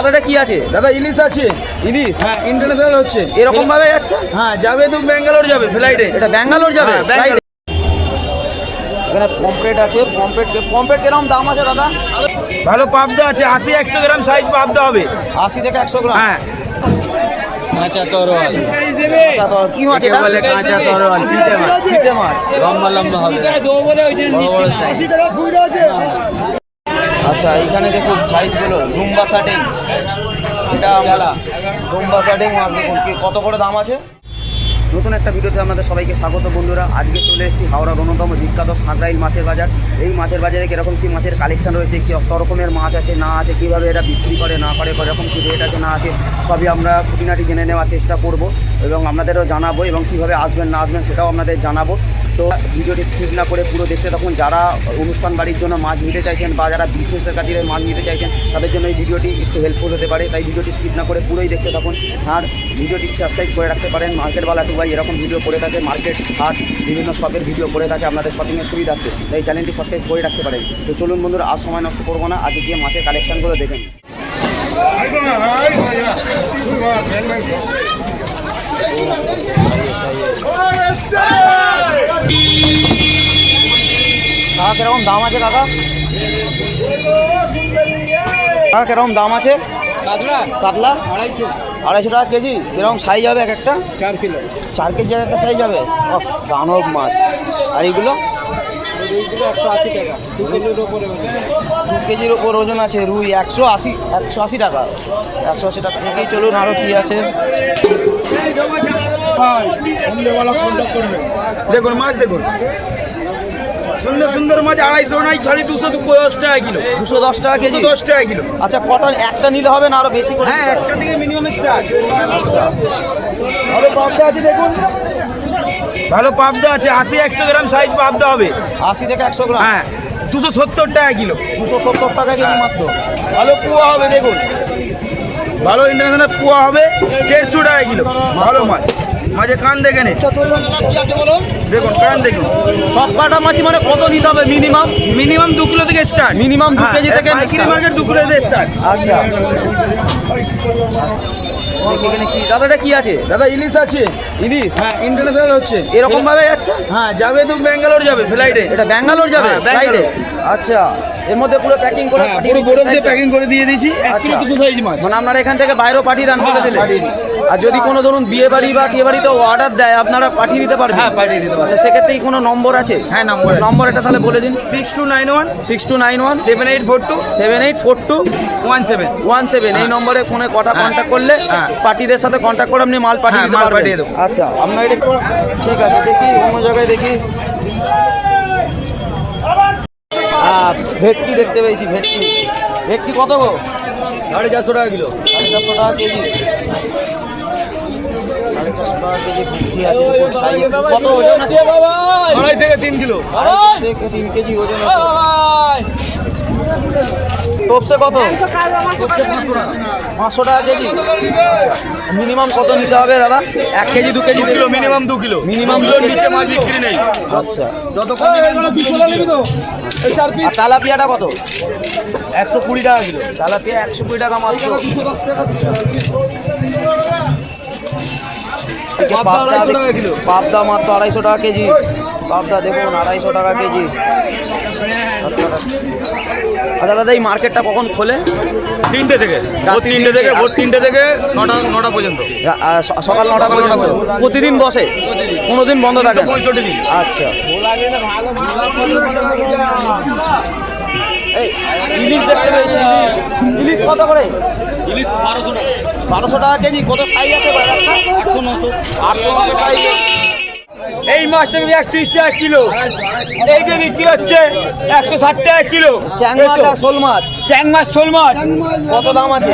দাদা এটা কি আছে? দাদা ইলিশ আছে। ইলিশ? হ্যাঁ ইন্টারন্যাশনাল হচ্ছে। এরকম ভাবে যাচ্ছে? হ্যাঁ যাবে তো ব্যাঙ্গালোর যাবে ফ্লাইটে এটা ব্যাঙ্গালোর যাবে? হ্যাঁ? এখানে পম্পলেট আছে পম্পলেট পম্পলেট কীরকম দাম আছে দাদা? ভালো পাবদা আছে আশি একশো গ্রাম সাইজ পাবদা হবে। আশি থেকে একশো গ্রাম? হ্যাঁ। কাঁচা আচ্ছা, কি মাছ এটা? বলে কাঁচা তরোয়াল শীতে মাছ। শীতে মাছ। লম্বা লম্বা হবে। বড় বড় size। আচ্ছা এখানে দেখুন সাইজগুলো রুম্বা শার্টিং এটা রুম্বা শার্টিং মাছ দেখুন। কত করে দাম আছে? নতুন একটা ভিডিওতে আপনাদের সবাইকে স্বাগত বন্ধুরা। আজকে চলে এসেছি হাওড়ার অন্যতম বিখ্যাত সাঁকরাইল মাছের বাজার। এই মাছের বাজারে কীরকম কী মাছের কালেকশন রয়েছে, কী কত রকমের মাছ আছে, না আছে, কীভাবে এরা বিক্রি করে, না করে, কীরকম কী রেট আছে, না আছে, সবই আমরা খুঁটিনাটি জেনে নেওয়ার চেষ্টা করব এবং আপনাদেরও জানাব এবং কীভাবে আসবেন, না আসবেন সেটাও আপনাদের জানাব। তো ভিডিওটি স্কিপ না করে পুরো দেখতে তখন যারা অনুষ্ঠান বাড়ির জন্য মাছ নিতে চাইছেন বা যারা বিজনেসের কাজে মাছ নিতে চাইছেন, তাদের জন্য এই ভিডিওটি একটু হেল্পফুল হতে পারে। তাই ভিডিওটি স্কিপ না করে পুরোই দেখতে থাকুন। আর ভিডিওটি সাবস্ক্রাইব করে রাখতে পারেন। মার্কেট বালা ভাই এরকম ভিডিও করে থাকে মার্কেট হাট বিভিন্ন শপের ভিডিও করে থাকে আপনাদের শপিংয়ের সুবিধার্থে। তাই চ্যানেলটি সাবস্ক্রাইব করে রাখতে পারেন। তো চলুন বন্ধুরা আর সময় নষ্ট করব না। আজকে গিয়ে মাছের কালেকশানগুলো দেখেন কাকা কীরকম দাম আছে কাকা? কাকা কীরকম দাম আছে? কাতলা? আড়াইশো। টাকা কেজি কীরকম সাইজ হবে এক একটা। চার কিলো। চার কেজি এক একটা সাইজ হবে। দানব মাছ। আর এইগুলো? দু কেজির ওপর ওজন আছে রুই একশো আশি একশো আশি টাকা। একশো আশি টাকা থেকেই চলুন আরও কী আছে। দেখুন মাছ দেখুন। সুন্দর সুন্দর মাছ আড়াইশো নাই ধরি দুশো দশ টাকা কিলো। দুশো দশ টাকা কেজি? দশ টাকা কিলো। আচ্ছা কটা একটা নিলে হবে না আরও বেশি করে হ্যাঁ একটা থেকে মিনিমাম স্টার্ট ভালো পাবদা আছে দেখুন। ভালো পাবদা আছে আশি একশো গ্রাম সাইজ পাবদা হবে। আশি থেকে একশো গ্রাম? হ্যাঁ দুশো সত্তর টাকা কিলো। দুশো সত্তর টাকা কিলো মাত্র। ভালো কুয়া হবে দেখুন। ভালো ইন্টারন্যাশনাল কুয়া হবে দেড়শো টাকা কিলো। ভালো মাছ মাঝে কান দেখে নে। দেখুন কান দেখুন। সব কাটা মাছি মানে কত নিতে হবে মিনিমাম? মিনিমাম দু কিলো থেকে স্টার্ট মিনিমাম দু কেজি থেকে পাইকারি মার্কেট দু কিলো থেকে স্টার্ট আচ্ছা। এখানে কি আছে? দাদা ইলিশ আছে? ইলিশ? হ্যাঁ ইন্টারন্যাশনাল হচ্ছে। এরকম ভাবে যাচ্ছে? হ্যাঁ যাবে তো ব্যাঙ্গালোর যাবে ফ্লাইটে এটা ব্যাঙ্গালোর যাবে? হ্যাঁ, ফ্লাইটে আচ্ছা। এর মধ্যে পুরো প্যাকিং করে হ্যাঁ পুরো বরফ দিয়ে প্যাকিং করে দিয়ে দিয়েছি এক কিলো আচ্ছা। দুশো সাইজ মাছ। মানে আপনারা এখান থেকে বাইরেও পাঠিয়ে দেন করে হ্যাঁ, দিলে আর যদি কোনো ধরুন বিয়ে বাড়ি বা বিয়ে বাড়িতে অর্ডার দেয় আপনারা পাঠিয়ে দিতে পারবেন। হ্যাঁ, পাঠিয়ে দিতে পারব। তো সেক্ষেত্রে কোনো নম্বর আছে? হ্যাঁ, নম্বর নম্বর এটা তাহলে বলে দিন। Six two nine one six two nine one seven eight four two seven eight four two one seven one seven এই নম্বরে ফোনে কটা হ্যাঁ। কন্ট্যাক্ট করলে হ্যাঁ। পার্টিদের সাথে কন্ট্যাক্ট করে আপনি মাল পাঠিয়ে হ্যাঁ, দিতে পারবেন। আচ্ছা আপনার এটা ঠিক আছে দেখি অন্য জায়গায় দেখি আহ, ভেটকি দেখতে পেয়েছি ভেটকি। ভেটকি কত গো? সাড়ে চারশো টাকা কিলো। সাড়ে চারশো টাকা কেজি। সাড়ে চারশো টাকা কেজি ভেটকি আছে কত ওজন আছে? আড়াই থেকে তিন কিলো। আড়াই থেকে তিন কেজি ওজন আছে। টপসে কত? পাঁচশো টাকা কেজি? মিনিমাম কত নিতে হবে দাদা? এক কেজি দু কেজি কিলো মিনিমাম দু কিলো। মিনিমাম দু কেজি মাছ বিক্রি নেই। আচ্ছা। যত কম আর তালাপিয়াটা কত? একশো কুড়ি টাকা কিলো। তালাপিয়া একশো কুড়ি টাকা মাত্র। পাবদা মাত্র আড়াইশো টাকা কেজি। পাবদা দেখুন আড়াইশো টাকা কেজি। আচ্ছা দাদা এই মার্কেটটা কখন খোলে? তিনটে থেকে। ভোর তিনটে থেকে ভোর তিনটে থেকে নটা নটা পর্যন্ত। সকাল নটা পর্যন্ত। প্রতিদিন বসে? কোনো দিন বন্ধ থাকে পঁয়ষট্টি দিন। আচ্ছা। এই ইলিশ দেখতে পেয়েছি। ইলিশ ইলিশ কত করে? ইলিশ বারোশো টাকা। বারোশো টাকা কেজি। কত সাইজ আছে আটশো নশো। আটশো সাইজ এই মাছটা বিক্রি একশো টাকা কিলো। এই যে বিক্রি হচ্ছে একশো ষাট টাকা কিলো। শোল মাছ। চ্যাং মাছ শোল মাছ। কত দাম আছে?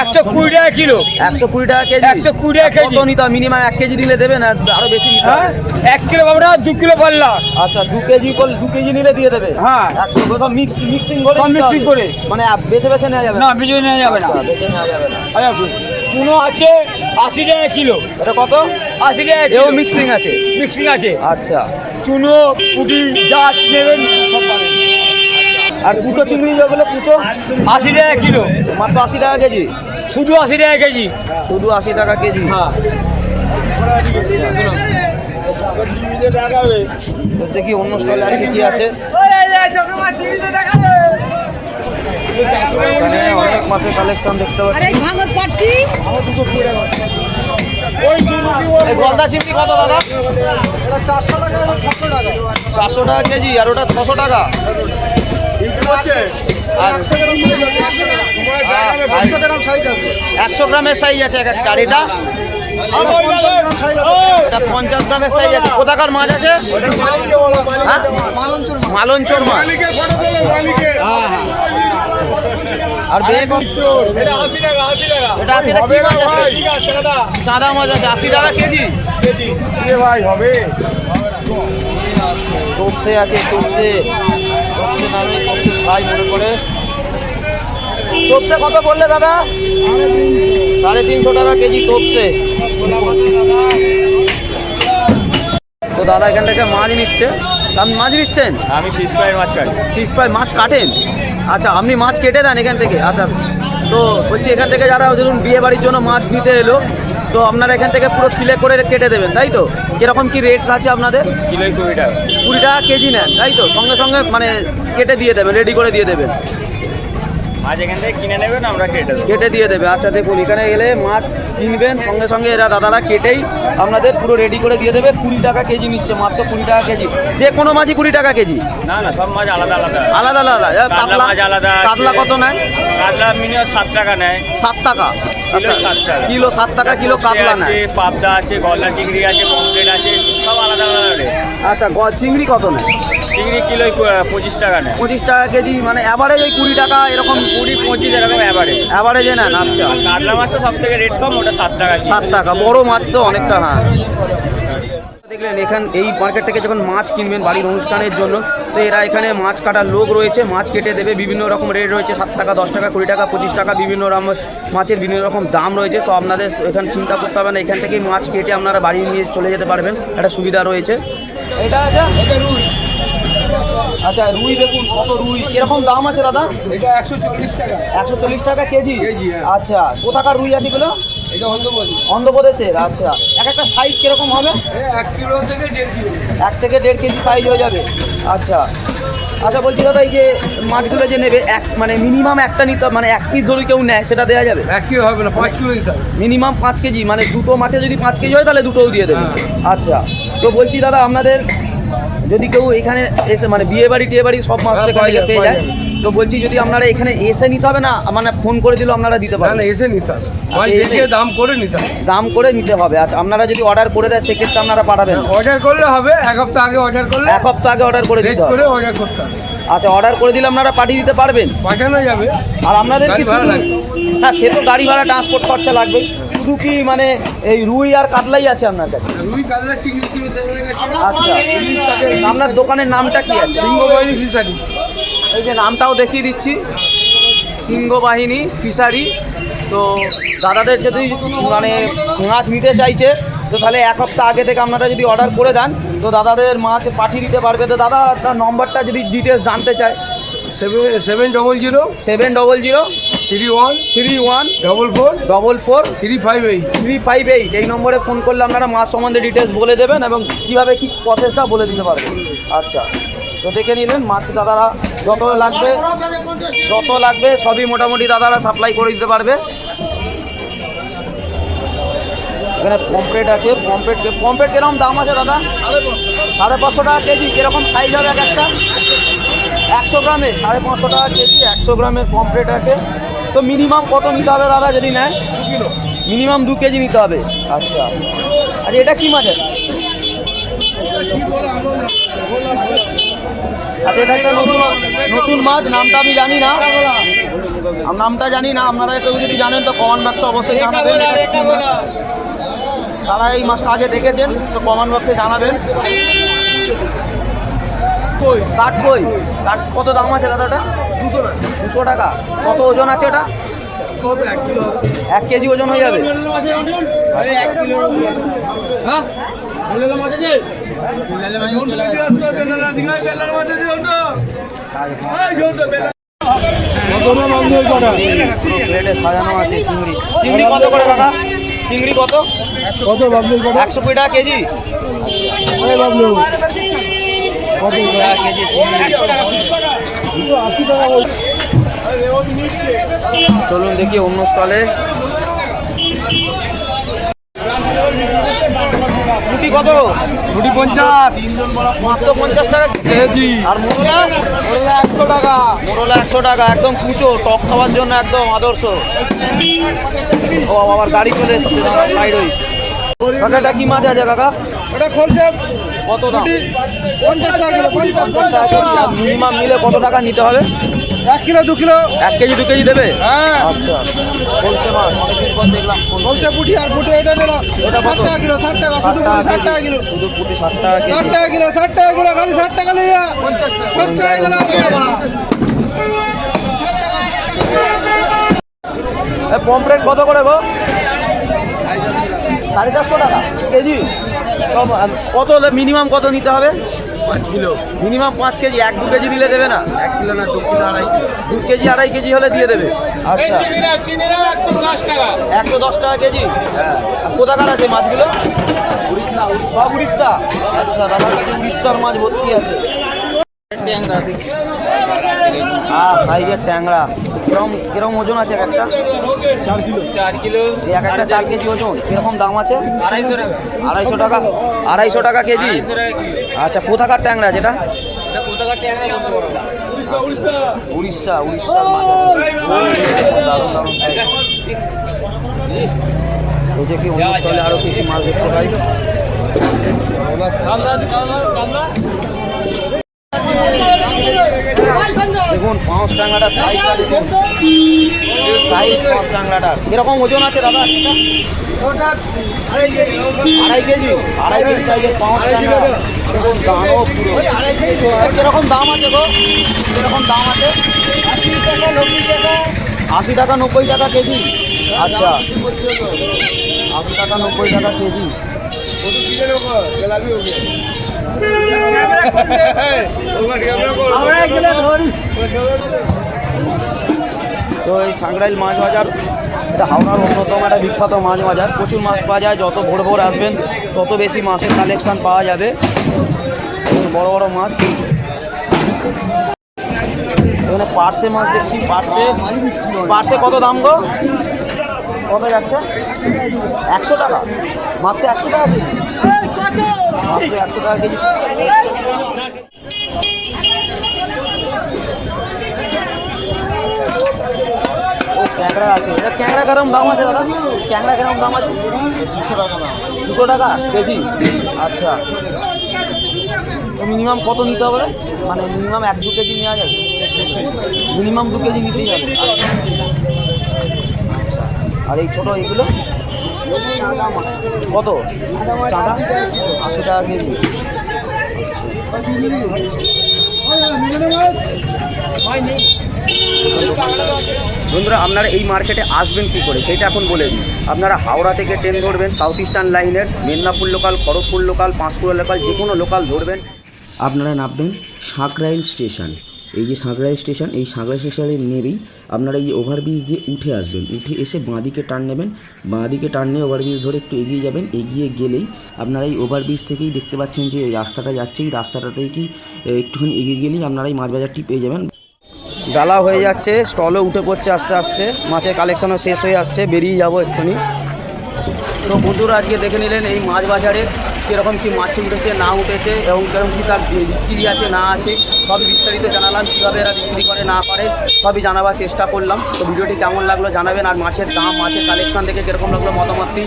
একশো কুড়ি টাকা কিলো। একশো কুড়ি টাকা কেজি। 120 টাকা কেজি। নিতে মিনিমাম এক কেজি দিলে দেবে না আরও বেশি হ্যাঁ? এক কিলো পাবো না দু কিলো পাল্লা। আচ্ছা দু কেজি দু কেজি নিলে দিয়ে দেবে? হ্যাঁ। একশো মিক্স মিক্সিং করে হবে। করে। মানে বেছে বেছে নেওয়া যাবে না? বিজয় নেওয়া যাবে না। বেছে নেওয়া যাবে না। আচ্ছা, চুনো আছে আশি টাকা কিলো। এটা কত? আশি টাকা এও কিলো। মিক্সিং আছে? মিক্সিং আছে। আচ্ছা। চুনো পুটি যা নেবেন সব পাবেন। আর কুচো চিংড়ি যেগুলো কুচো? আশি টাকা কিলো। মাত্র আশি টাকা কেজি? শুধু আশি টাকা কেজি। শুধু আশি টাকা কেজি? হ্যাঁ। দেখি অন্য স্টলে আর কি কি আছে। এখানে অনেক মাছের কালেকশন দেখতে পাচ্ছি। আরে ভাঙর পাচ্ছি এই গলদা চিংড়ি কত দাদা? চারশো টাকা চারশো টাকা কেজি আর ওটা ছশো টাকা। একশো গ্রামের সাইজ আছে এক একটা আর এটা? পঞ্চাশ গ্রামের সাইজ আছে। কোথাকার মাছ আছে? হ্যাঁ? মালঞ্চর মাছ। মাছ আছে? আছে আশি টাকা কেজি। তোপসে আছে তোপসে তোপসে নামে ফ্রাই মনে করে। তোপসে কত বললে দাদা? সাড়ে তিনশো টাকা কেজি তোপসে তো দাদা এখান থেকে মাছ নিচ্ছে। আপনি মাছ নিচ্ছেন আমি পিস পায়ের মাছ কাটি। পিস পায়ের মাছ কাটেন? আচ্ছা আপনি মাছ কেটে দেন এখান থেকে। আচ্ছা তো বলছি এখান থেকে যারা ধরুন বিয়ে বাড়ির জন্য মাছ নিতে এলো তো আপনারা এখান থেকে পুরো ফিলে করে কেটে দেবেন তাই তো? কীরকম কী রেট আছে আপনাদের? কুড়ি টাকা। কুড়ি টাকা কেজি নেন তাই তো? সঙ্গে সঙ্গে মানে কেটে দিয়ে দেবেন রেডি করে দিয়ে দেবেন। মাছ এখান থেকে কিনে নেবেন আমরা কেটে দেবো? কেটে দিয়ে দেবে। আচ্ছা দেখুন এখানে গেলে মাছ কিনবেন সঙ্গে সঙ্গে এরা দাদারা কেটেই আপনাদের পুরো রেডি করে দিয়ে দেবে। কুড়ি টাকা কেজি নিচ্ছে মাত্র কুড়ি টাকা কেজি। যে কোনো মাছই কুড়ি টাকা কেজি। না না সব মাছ আলাদা আলাদা। আলাদা আলাদা। কাতলা মাছ আলাদা কাতলা কত নেয়? কাতলা মিনিমাম সাত টাকা নেয়। সাত টাকা। কিলো আচ্ছা সাত টাকা। কিলো কাতলা নেয়। পাবদা আছে গলদা চিংড়ি আছে আছে সব আলাদা আলাদা রেট আচ্ছা গ- চিংড়ি কত নেয়? চিংড়ি কিলো পঁচিশ টাকা নেয়। পঁচিশ টাকা কেজি মানে অ্যাভারেজ ওই কুড়ি টাকা এরকম কুড়ি পঁচিশ এরকম অ্যাভারেজ অ্যাভারেজে নেন আচ্ছা। কাতলা মাছ তো সব থেকে রেট কম ওটা সাত টাকা সাত টাকা বড় মাছ তো অনেকটা হ্যাঁ। দেখলেন এখান এই মার্কেট থেকে যখন মাছ কিনবেন বাড়ির অনুষ্ঠানের জন্য তো এরা এখানে মাছ কাটার লোক রয়েছে মাছ কেটে দেবে বিভিন্ন রকম রেট রয়েছে সাত টাকা দশ টাকা কুড়ি টাকা পঁচিশ টাকা বিভিন্ন রকম মাছের বিভিন্ন রকম দাম রয়েছে। তো আপনাদের এখানে চিন্তা করতে হবে না এখান থেকেই মাছ কেটে আপনারা বাড়ি নিয়ে চলে যেতে পারবেন একটা সুবিধা রয়েছে। এটা আছে? এটা রুই। আচ্ছা রুই দেখুন কত রুই কীরকম দাম আছে দাদা? এটা একশো চল্লিশ টাকা। একশো চল্লিশ টাকা কেজি? কেজি, হ্যাঁ। আচ্ছা কোথাকার রুই আছে এগুলো? অন্ধ্রপ্রদেশের আচ্ছা। এক একটা সাইজ কীরকম হবে? এক কিলো থেকে দেড় কিলো এক থেকে দেড় কেজি সাইজ হয়ে যাবে। আচ্ছা। আচ্ছা বলছি দাদা এই যে মাছগুলো যে নেবে এক মানে মিনিমাম একটা নিতে মানে এক পিস ধরে কেউ নেয় সেটা দেওয়া যাবে? এক কিলো হবে না পাঁচ কিলো দিতে হবে। মিনিমাম পাঁচ কেজি মানে দুটো মাছে যদি পাঁচ কেজি হয় তাহলে দুটোও দিয়ে দেবে। হ্যাঁ। আচ্ছা। তো বলছি দাদা আপনাদের যদি কেউ এখানে এসে মানে বিয়ে বাড়ি টিয়ে বাড়ি সব মাছ হ্যাঁ, থেকে পেয়ে যায়। তো বলছি যদি আপনারা এখানে এসে নিতে হবে না মানে ফোন করে দিলেও আপনারা দিতে না পারবেন। না এসে নিতে হবে। মাছ এসে- দাম করে নিতে হবে। দাম করে নিতে হবে। আচ্ছা আপনারা যদি অর্ডার করে দেয় সেক্ষেত্রে আপনারা পাঠাবেন। অর্ডার করলে হবে এক হপ্তাহ আগে অর্ডার করলে এক সপ্তাহ আগে অর্ডার করে দিতে হবে। অর্ডার করতে হবে। আচ্ছা অর্ডার করে দিলে আপনারা পাঠিয়ে দিতে পারবেন? পাঠানো যাবে। আর আপনাদের কি। হ্যাঁ সে তো গাড়ি ভাড়া ট্রান্সপোর্ট খরচা লাগবে। শুধু কি মানে এই রুই আর কাতলাই আছে আপনার কাছে? আচ্ছা আপনার দোকানের নামটা কি আছে? সিংহবাহিনী ফিশারি। এই যে নামটাও দেখিয়ে দিচ্ছি। সিংহ বাহিনী ফিশারি। তো দাদাদের যদি মানে মাছ নিতে চাইছে তো তাহলে এক সপ্তাহ আগে থেকে আপনারা যদি অর্ডার করে দেন তো দাদাদের মাছ পাঠিয়ে দিতে পারবে। তো দাদা আপনার নম্বরটা যদি ডিটেলস জানতে চায়। Seven seven double zero seven double zero three one three one double four double four three five eight three five eight এই নম্বরে ফোন করলে আপনারা মাছ সম্বন্ধে ডিটেলস বলে দেবেন এবং কীভাবে কী প্রসেসটা বলে দিতে পারবেন। আচ্ছা। তো দেখে নিলেন মাছ দাদারা যত লাগবে যত লাগবে সবই মোটামুটি দাদারা সাপ্লাই করে দিতে পারবে। এখানে পম্পলেট আছে পম্পলেট পম্পলেট কীরকম দাম আছে দাদা? সাড়ে পাঁচশো টাকা কেজি কীরকম সাইজ হবে এক একটা? একশো গ্রামে সাড়ে পাঁচশো টাকা কেজি একশো গ্রামের পম্পলেট আছে। তো মিনিমাম কত নিতে হবে দাদা যদি নেয়? মিনিমাম দু কেজি নিতে হবে। আচ্ছা। আচ্ছা এটা কী মাছ আছে? আচ্ছা এটা একটা নতুন নতুন মাছ নামটা আমি জানি না। নামটা জানি না আপনারা কেউ যদি জানেন তো কমান বাক্সে অবশ্যই জানাবেন। তারা এই মাছটা আগে দেখেছেন তো কমান বক্সে জানাবেন। কই? কাঠ কই? কাঠ কত দাম আছে দাদা ওটা? দুশো টাকা। দুশো টাকা। কত ওজন আছে ওটা এক কেজি ওজন হয়ে যাবে? পুরো প্লেটে সাজানো আছে চিংড়ি চিংড়ি কত করে কাকা চিংড়ি কত? কত বাবলু কত একশো কুড়ি টাকা কেজি। ওই বাবলু। কত টাকা কেজি চলুন দেখি অন্য স্টলে। কত? রুটি পঞ্চাশ। মাত্র পঞ্চাশ টাকা কেজি। আর মোরলা? মোরলা একশো টাকা। মোরলা একশো টাকা একদম কুচো টক খাওয়ার জন্য একদম আদর্শ। ও আবার গাড়ি চলে এসছে সাইড ওই। কাকাটা কি মাছ আছে কাকা? ওটা খোলছে কত দাম? পঞ্চাশ টাকা কিলো পঞ্চাশ পঞ্চাশ মিনিমাম নিলে কত টাকা নিতে হবে? এক কিলো দু কিলো। এক কেজি দু কেজি দেবে? হ্যাঁ। আচ্ছা। বলছে মাছ অনেকদিন পর দেখলাম বলছে। পুটি আর পুটি এটা নিলাম এটা ষাট? টাকা কিলো ষাট টাকা শুধু পুটি ষাট টাকা কিলো। শুধু পুটি ষাট টাকা ষাট টাকা কিলো ষাট টাকা কিলো খালি ষাট টাকা এ পমপ্লেট কত করে গো? সাড়ে চারশো টাকা। কেজি? কত মিনিমাম কত নিতে হবে? পাঁচ কিলো। মিনিমাম পাঁচ কেজি এক দু কেজি নিলে দেবে না? এক কিলো না দু কিলো আড়াই দু কেজি আড়াই কেজি হলে দিয়ে দেবে। আচ্ছা। একশো দশ টাকা। কেজি? হ্যাঁ। আর কোথাকার আছে মাছগুলো? উড়িষ্যা সব উড়িষ্যা। আচ্ছা দাদার কাছে উড়িষ্যার মাছ ভর্তি আছে। ট্যাংরা হ্যাঁ সাইজের ট্যাংরা। কিরম কিরম ওজন আছে এক একটা? চার কিলো। চার কিলো। এক একটা চার কেজি ওজন। কীরকম দাম আছে? আড়াইশো টাকা। আড়াইশো টাকা? আড়াইশো টাকা কেজি? আচ্ছা কোথাকার ট্যাংরা যেটা? উড়িষ্যা উড়িষ্যার মাছ দারুণ দারুণ কি অন্য স্থলে আরও কি মাছ দেখতে পাই? দেখুন, পাঁচ টাংলাটা সাইজটা দেখুন। সাইজ পাঁচ টাংলাটার কীরকম ওজন আছে দাদা? আড়াই কেজি। আড়াই কেজি সাইজের পাঁচ টাংলা দেখুন, দামও কীরকম দাম আছে গো? কীরকম দাম আছে? আশি টাকা নব্বই টাকা কেজি। আচ্ছা। আশি টাকা নব্বই টাকা কেজি। তো এই সাংরাইল মাছ বাজার, এটা হাওড়ার অন্যতম একটা বিখ্যাত মাছ বাজার। প্রচুর মাছ পাওয়া যায়, যত ভোর ভোর আসবেন, তত বেশি মাছের কালেকশান পাওয়া যাবে। বড় বড় মাছ। এখানে পার্সে মাছ দেখছি পার্সে পার্সে কত দাম গো? কত যাচ্ছে? একশো টাকা। মাত্র একশো টাকা একশো টাকা কেজি ও ক্যাংড়া আছে। এটা ক্যাংড়া কেরম দাম আছে দাদা। ক্যাংড়া কেরম দাম আছে। দুশো টাকা দুশো টাকা কেজি? আচ্ছা। মিনিমাম কত নিতে হবে? মানে মিনিমাম এক দু কেজি নেওয়া যাবে? মিনিমাম দু কেজি নিতেই হবে। আচ্ছা। আর এই ছোটো এইগুলো কত? চাঁদা? আশি টাকা কেজি। বন্ধুরা আপনারা এই মার্কেটে আসবেন কি করে? সেটা এখন বলে দিই। আপনারা হাওড়া থেকে ট্রেন ধরবেন সাউথ ইস্টার্ন লাইনের Medinipur local Kharagpur local Panskura local যে কোনো লোকাল ধরবেন। আপনারা নামবেন সাঁকরাইল স্টেশন এই যে সাঁকরাইল স্টেশন, এই সাঁকরাইল স্টেশনে নেবেই আপনারা এই ওভারব্রিজ দিয়ে উঠে আসবেন। উঠে এসে বাঁদিকে টার্ন নেবেন। বাঁদিকে টার্ন নিয়ে ওভারব্রিজ ধরে একটু এগিয়ে যাবেন। এগিয়ে গেলেই আপনারা এই ওভারব্রিজ থেকেই দেখতে পাচ্ছেন যে রাস্তাটা যাচ্ছে। এই রাস্তাটাতেই কি একটুখানি এগিয়ে গেলেই আপনারা এই মাছ বাজারটি পেয়ে যাবেন। ডালা হয়ে যাচ্ছে স্টলও উঠে পড়ছে আস্তে আস্তে। মাছের কালেকশনও শেষ হয়ে আসছে। বেরিয়ে যাব এক্ষুনি তো বন্ধুরা, আজকে দেখে নিলেন এই মাছ বাজারে কীরকম কী মাছ উঠেছে, না উঠেছে এবং কীরকম কী তার বিক্রি আছে, না আছে। সবই বিস্তারিত জানালাম, কীভাবে এরা বিক্রি করে না করে সবই জানাবার চেষ্টা করলাম। তো ভিডিওটি কেমন লাগল জানাবেন, আর মাছের দাম, মাছের কালেকশন দেখে কীরকম লাগল মতামতটি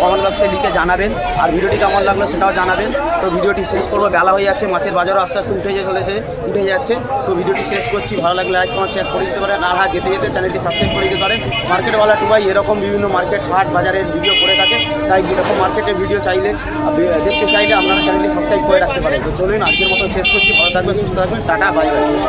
কমেন্ট বক্সে লিখে জানাবেন। আর ভিডিওটি কেমন লাগল সেটাও জানাবেন। তো ভিডিওটি শেষ করব, বেলা হয়ে যাচ্ছে, মাছের বাজারও আস্তে আস্তে উঠে চলেছে উঠে যাচ্ছে। তো ভিডিওটি শেষ করছি, ভালো লাগলে লাইক কমেন্ট শেয়ার করে দিতে পারেন। আর হ্যাঁ যেতে যেতে চ্যানেলটি সাবস্ক্রাইব করে দিতে পারেন। মার্কেটওয়ালা টুবাই এরকম বিভিন্ন মার্কেট হাট, বাজারের ভিডিও করে থাকে। তাই এরকম মার্কেটের ভিডিও চাইলে দেখতে চাইলে আপনারা চ্যানেলটি সাবস্ক্রাইব করে রাখতে পারেন। তো চলুন, আজকের মতো শেষ করছি। ভালো থাকবেন, সুস্থ থাকবেন। Tata bye bye